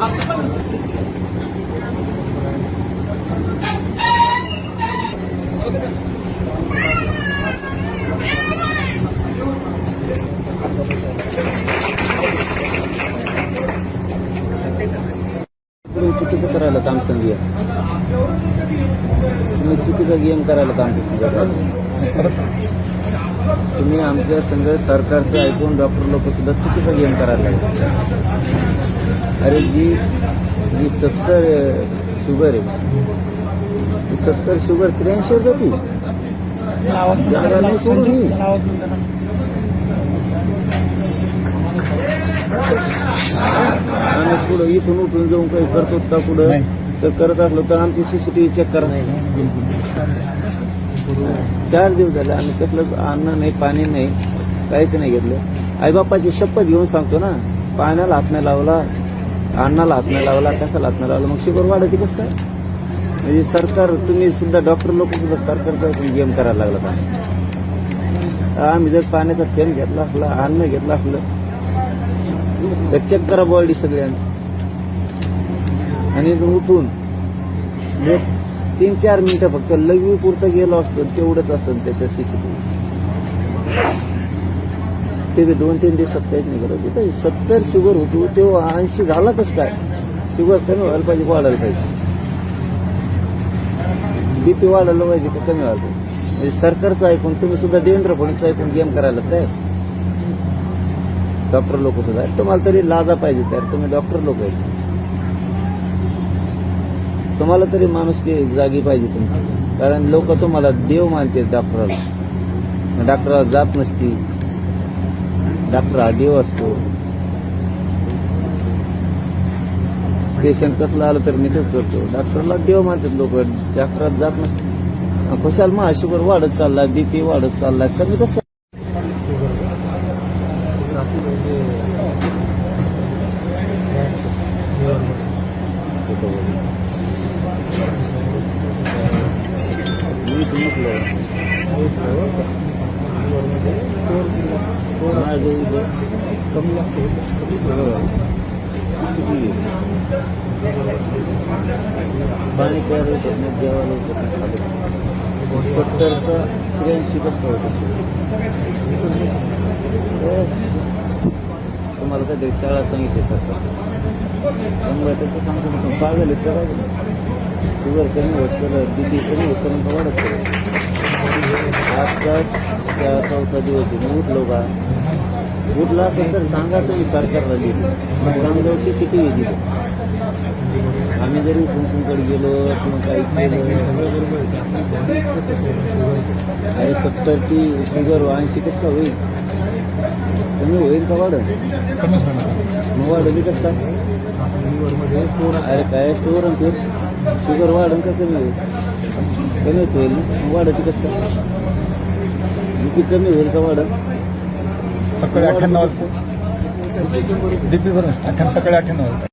아, 잠깐만. तुम्ही चुकीचं करायला काम संधी तुम्ही चुकीचा गेम करायला काम तुम्ही आमच्या संघ सरकारचं ऐकून डॉक्टर लोक सुद्धा चुकीचा गेम करायला लागले. अरे जी जी सत्तर शुगर आहे. ती सत्तर शुगर त्र्याऐंशी होती सोडून इथून उठून जाऊन काही करतो का पुढं तर करत असलो तर आमची सीसीटीव्ही चेक करा. चार दिवस झाले आम्ही कसलं अन्न नाही पाणी नाही काहीच नाही घेतलं. आईबापाची शपथ घेऊन सांगतो ना पाण्याला हात नाही लावला अन्नाला हात नाही लावला कशाला हात नाही लावला? मग शुगर वाढते कसं काय? म्हणजे सरकार तुम्ही सुद्धा डॉक्टर लोक सुद्धा सरकारचा गेम करायला लागला का आम्ही जर पाण्याचा थेंब घेतला असला अन्न घेतलं असलं तर चेक करा बॉडी सगळ्यांची. आणि इथून उठून एक तीन चार मिनिटं फक्त लघवी पुरतं गेलो असतो तेवढंच असेल त्याच्या सीसीटीव्ही ते बी दोन तीन दिवसात काहीच नाही करत. तिथं सत्तर शुगर होतो तेव्हा ऐंशी झाला कसं काय? शुगर कमी व्हायला पाहिजे वाढायला पाहिजे. बीपी वाढायला पाहिजे का कमी व्हायला पाहिजे? म्हणजे सरकारचं ऐकून तुम्ही सुद्धा देवेंद्र फडणवीस ऐकून गेम करायला तयार? डॉक्टर लोक सुद्धा आहेत. तुम्हाला तरी लाजा पाहिजे तर तुम्ही डॉक्टर लोक आहेत. तुम्हाला तरी माणूस जागी पाहिजे तुमची. कारण लोक तुम्हाला देव मानते डॉक्टराला. डॉक्टराला जात नसती. डॉक्टर हा देव असतो. पेशंट कसला आलं तर नीटच करतो. डॉक्टरला देव मानतात लोक. डॉक्टरात जात नसते. खुशाल महा शुगर वाढत चालला बीपी वाढत चालला कमी कसं? मी you. कमी पाणी तयार होत नाही जेवायला होत नाही सत्तरचा त्र्याऐंशी कसं होतं तुम्हाला काहीतरी शाळा सांगितली सरकार त्यामुळे त्याचं सांगतो पागल आहे करायचं शुगर कमी होत तर बीपी कमी होत तर वाढत. आजचा त्या चौथा दिवस आहे. मी उठलो का उठला असेल तर सांगा तुम्ही सरकारला दिली चांगलं सी सी टी व्ही दिली आम्ही जरी कुंकुमकडे गेलो किंवा काही केलं. अरे सत्तरची शुगर ऐंशी कसं होईल? कमी होईल का वाढ मग वाढली कसं? अरे काय स्टोर आणि शुगर वाढन का कमी होईल? कमी होईल ना? वाढती कसं? बीपी कमी होईल का वाढ सकाळी अठ्ठ्याण्णव वाजता. डीपी बरोबर अठ्ठ्याण्णव सकाळी अठ्ठ्याण्णव वाजता.